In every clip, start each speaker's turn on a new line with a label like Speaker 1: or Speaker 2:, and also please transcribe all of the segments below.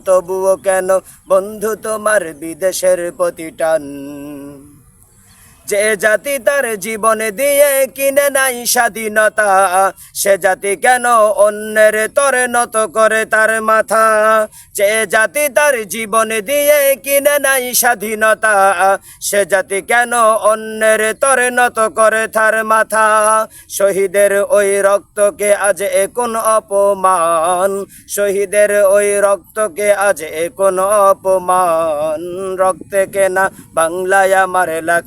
Speaker 1: তবুও কেন বন্ধু তোমার বিদেশের প্রতি টান যে জাতি তার জীবনে দিয়ে কিনে নাই স্বাধীনতা, সে জাতি কেন অন্যের তরে নত করে তার মাথা? যে জাতি তার জীবনে দিয়ে কিনে নাই স্বাধীনতা, সে জাতি কেন অন্যের তরে নত করে তার মাথা? শহীদের ওই রক্তকে আজ এখন অপমান, শহীদের ওই রক্তকে আজ এখন অপমান। রক্তে কেনা বাংলায় আমার লাখ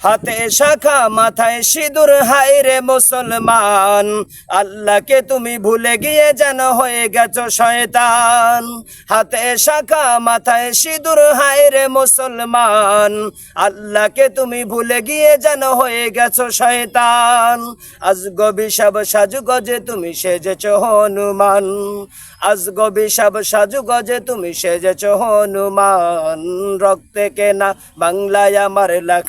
Speaker 1: হাতে শাখা, মাথায় সিঁদুর হায় রে মুসলমান। আল্লাহকে তুমি ভুলে গিয়ে যেন হয়ে গেছো শয়তান। হাতে শাখা, মাথায় সিঁদুর হায় রে মুসলমান। আল্লাহকে তুমি ভুলে গিয়ে যেন হয়ে গেছো শয়তান। আজ গবিসাব সাজু গজে তুমি সেজেছ হনুমান। আজ গবিসাব সাজু গজে তুমি সেজেছ হনুমান। রক্তে কেনা বাংলায় আমার লাখ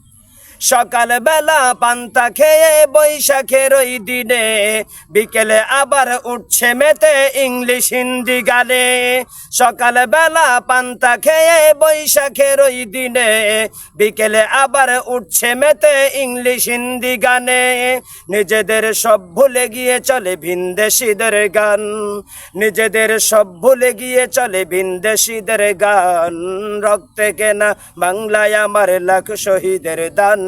Speaker 1: সকাল বেলা পান্তা খেয়ে বৈশাখের ওই দিনে বিকেলে আবার উঠছে মেতে ইংলিশ হিন্দি গানে। সকাল বেলা পান্তা খেয়ে বৈশাখের ওই দিনে বিকেলে আবার উঠছে মেতে ইংলিশ হিন্দি গানে। নিজেদের সব ভুলে গিয়ে চলে ভিনদেশিদের গান। নিজেদের সব ভুলে গিয়ে চলে ভিনদেশিদের গান। রক্তে কেনা বাংলায় আমার লাখ শহীদের দান।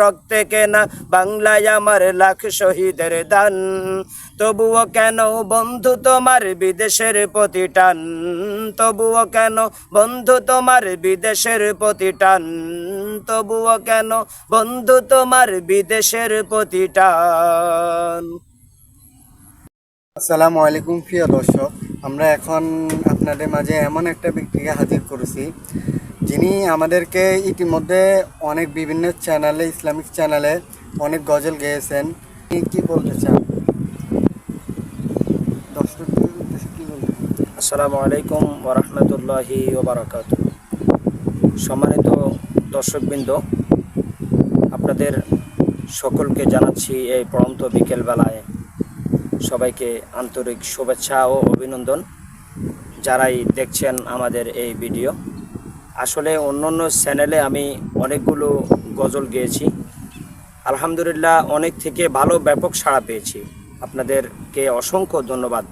Speaker 1: রক্তে কেনা? বাংলায় আমার লাখ শহীদের দান। তবুও কেন বন্ধু তোমার বিদেশের প্রতি টান? তবুও কেন বন্ধু তোমার বিদেশের প্রতি টান? তবুও কেন বন্ধু তোমার বিদেশের প্রতি টান?
Speaker 2: আসসালামু আলাইকুম প্রিয় দর্শক, আমরা এখন আপনাদের মাঝে এমন একটা ব্যক্তিকে হাজির করেছি যিনি আমাদেরকে ইতিমধ্যে অনেক বিভিন্ন চ্যানেলে ইসলামিক চ্যানেলে অনেক গজল গেয়েছেন, তিনি কি বলতে চান?
Speaker 1: আসসালামু আলাইকুম ওরহমতুল্লাহি ওবরাকাত সম্মানিত দর্শকবৃন্দ, আপনাদের সকলকে জানাচ্ছি এই পড়ন্ত বিকেলবেলায় সবাইকে আন্তরিক শুভেচ্ছা ও অভিনন্দন। যারাই দেখছেন আমাদের এই ভিডিও আসলে অন্য অন্য চ্যানেলে আমি অনেকগুলো গজল গেয়েছি। আলহামদুলিল্লাহ অনেক থেকে ভালো ব্যাপক সাড়া পেয়েছি। আপনাদেরকে অসংখ্য ধন্যবাদ।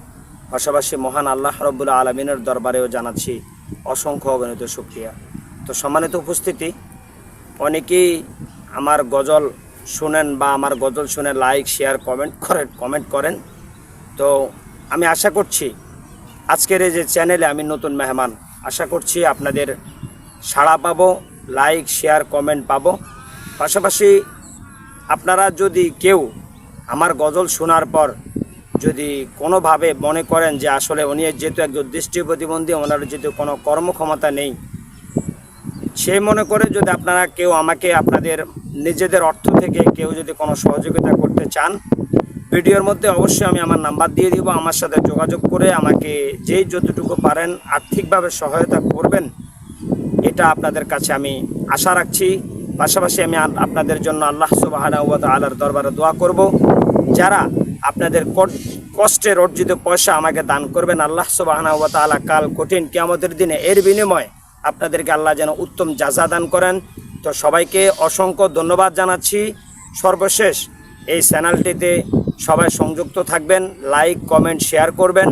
Speaker 1: পাশাপাশি মহান আল্লাহ রব্বুল্লা আলমিনের দরবারেও জানাচ্ছি অসংখ্য অগণিত সুক্রিয়া তো সম্মানিত উপস্থিতি, অনেকেই আমার গজল শুনেন বা আমার গজল শুনে লাইক, শেয়ার, কমেন্ট করেন কমেন্ট করেন। তো আমি আশা করছি, আজকের এই যে চ্যানেলে আমি নতুন মেহমান, আশা করছি আপনাদের সাড়া পাবো লাইক শেয়ার কমেন্ট পাবো। পাশাপাশি আপনারা যদি কেউ আমার গজল শোনার পর যদি কোনোভাবে মনে করেন যে আসলে উনি যেহেতু একজন দৃষ্টি প্রতিবন্ধী, ওনার যেহেতু কোনো কর্মক্ষমতা নেই, সে মনে করে যদি আপনারা কেউ আমাকে আপনাদের নিজেদের অর্থ থেকে কেউ যদি কোনো সহযোগিতা করতে চান, ভিডিওর মধ্যে অবশ্যই আমি আমার নাম্বার দিয়ে দিব। আমার সাথে যোগাযোগ করে আমাকে যেই যতটুকু পারেন আর্থিকভাবে সহায়তা করবেন। এটা আপনাদের কাছে আমি আশা রাখছি। পাশাপাশি আমি আপনাদের জন্য আল্লাহ সুবাহানা আল্লাহর দরবারে দোয়া করব। যারা আপনাদের কষ্টের অর্জিত পয়সা আমাকে দান করবেন, আল্লাহ সুবাহানা তাআলা কাল কঠিন কিয়ামতের দিনে এর বিনিময়ে আপনাদেরকে আল্লাহ যেন উত্তম যাজা দান করেন। তো সবাইকে অসংখ্য ধন্যবাদ জানাচ্ছি। সর্বশেষ এই চ্যানেলটিতে সবাই সংযুক্ত থাকবেন, লাইক, কমেন্ট, শেয়ার করবেন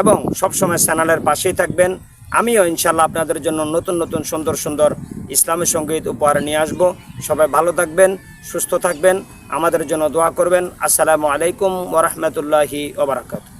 Speaker 1: এবং সবসময় চ্যানেলের পাশেই থাকবেন। আমিও ইনশাল্লাহ আপনাদের জন্য নতুন নতুন সুন্দর সুন্দর ইসলামী সংগীত উপহার নিয়ে আসব। সবাই ভালো থাকবেন, সুস্থ থাকবেন, আমাদের জন্য দোয়া করবেন। আসসালামু আলাইকুম ওরহমতুল্লাহি ওবরাকাতু